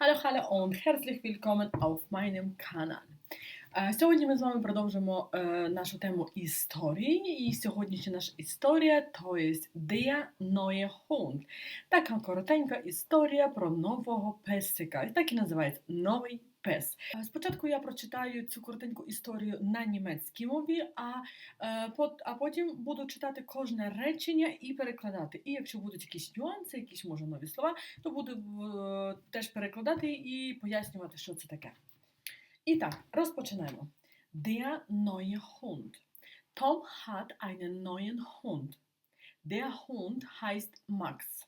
Hallo, hallo und herzlich willkommen auf meinem Kanal. Е, Сьогодні ми з вами продовжимо е, нашу тему історії. І сьогоднішня наша історія то є Der neue Hund. Така коротенька історія про нового песика. І так і називається Новий пес. Е, Спочатку я прочитаю цю коротеньку історію на німецькій мові, а, а потім буду читати кожне речення і перекладати. І якщо будуть якісь нюанси, якісь може нові слова, то буду теж перекладати і пояснювати, що це таке. І так, розпочинаємо. Der neue Hund. Tom hat einen neuen Hund. Der Hund heißt Max.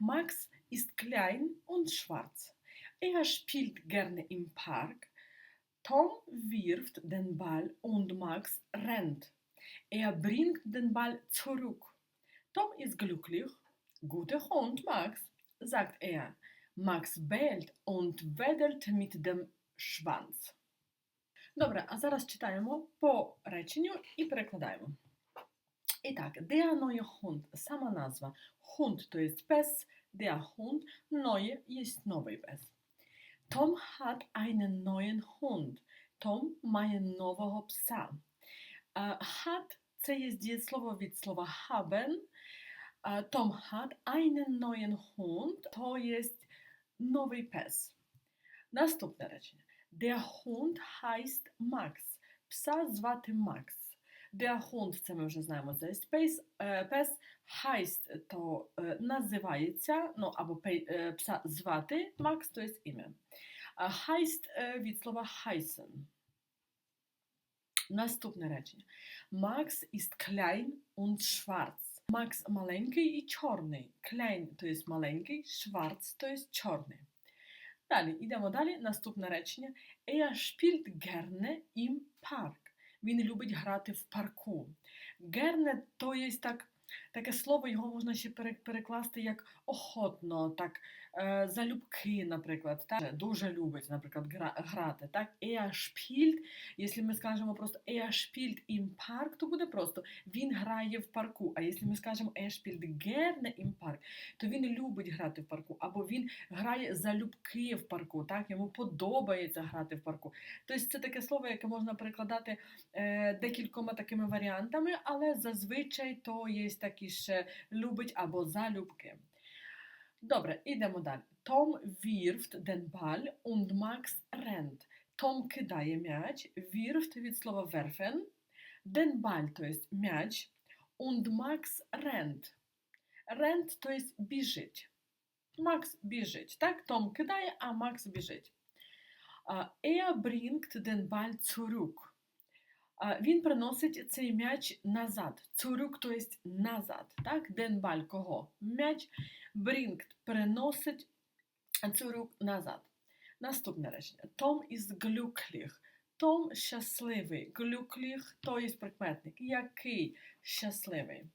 Max ist klein und schwarz. Er spielt gerne im Park. Tom wirft den Ball und Max rennt. Er bringt den Ball zurück. Tom ist glücklich. Guter Hund, Max, sagt er. Max bellt und wedelt mit dem Schwanz. Добре, а зараз читаємо по реченню і перекладаємо. І так, der neue Hund, сама назва. Hund то є пес, der Hund, neue є новий пес. Tom hat einen neuen Hund. Tom має нового пса. Е, Hat – це є дієслово від слова haben. Е, Tom hat einen neuen Hund, то є новий пес. Наступне речення. Der Hund heißt Max. Пса звати Макс. Der Hund, це ми вже знаємо, це space, е, пес. Heißt, то е, називається, ну або е, пса звати Макс, то є ім'я. Heißt від слова heißen. Наступне речення. Max ist klein und schwarz. Макс маленький і чорний. Klein – то є маленький, schwarz – то є чорний. Далі, йдемо далі. Наступне речення. Er spielt gerne im Park. Він любить грати в парку. Gerne – то є так, таке слово, його можна ще перекласти як охотно, так, е, залюбки, наприклад. Так? Дуже любить, наприклад, гра- грати. Так? Er якщо ми скажемо просто er spielt im то буде просто він грає в парку. А якщо ми скажемо er spielt gerne im то він любить грати в парку, або він грає залюбки в парку, так? йому подобається грати в парку. Тобто це таке слово, яке можна перекладати е, декількома такими варіантами, але зазвичай то є такі ще любить або залюбки. Добре, ідемо далі. Том wirft den Ball und Max rennt. Том кидає м'яч, wirft від слова werfen, den Ball, то є м'яч, und Max rennt. Rennt, то є біжить. Макс біжить. Так, Том кидає, а Макс біжить. А, Er bringt den Ball zurück. Він приносить цей м'яч назад. То є назад. Так? Ball кого? М'яч. Bringt приносить zurück назад. Наступне речення. Том ist glücklich. Том щасливий. Glücklich – то є прикметник. Який щасливий.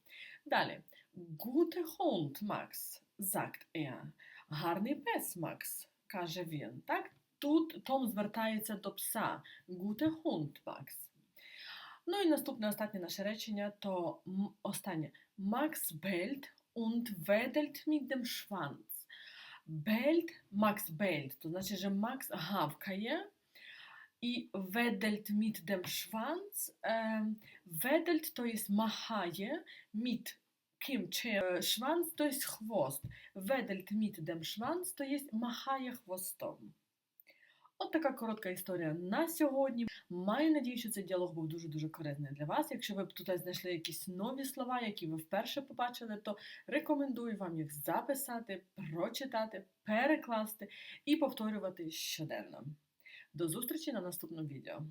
Далі. Gute Hund, Max, sagt er. Гарний пес, Макс, каже він. Так? Тут Том звертається до пса. Gute Hund, Max. Ну і наступне останнє наше речення то останнє. Max bellt und wedelt mit dem Schwanz. Bellt, Max bellt, то значить, що Макс гавкає і wedelt mit dem Schwanz. Е, wedelt, то є махає, mit ким чим. Е, Шванц, то є хвост. Wedelt mit dem Schwanz, то є махає хвостом. От така коротка історія на сьогодні. Маю надію, що цей діалог був дуже-дуже корисний для вас. Якщо ви тут знайшли якісь нові слова, які ви вперше побачили, то рекомендую вам їх записати, прочитати, перекласти і повторювати щоденно. До зустрічі на наступному відео.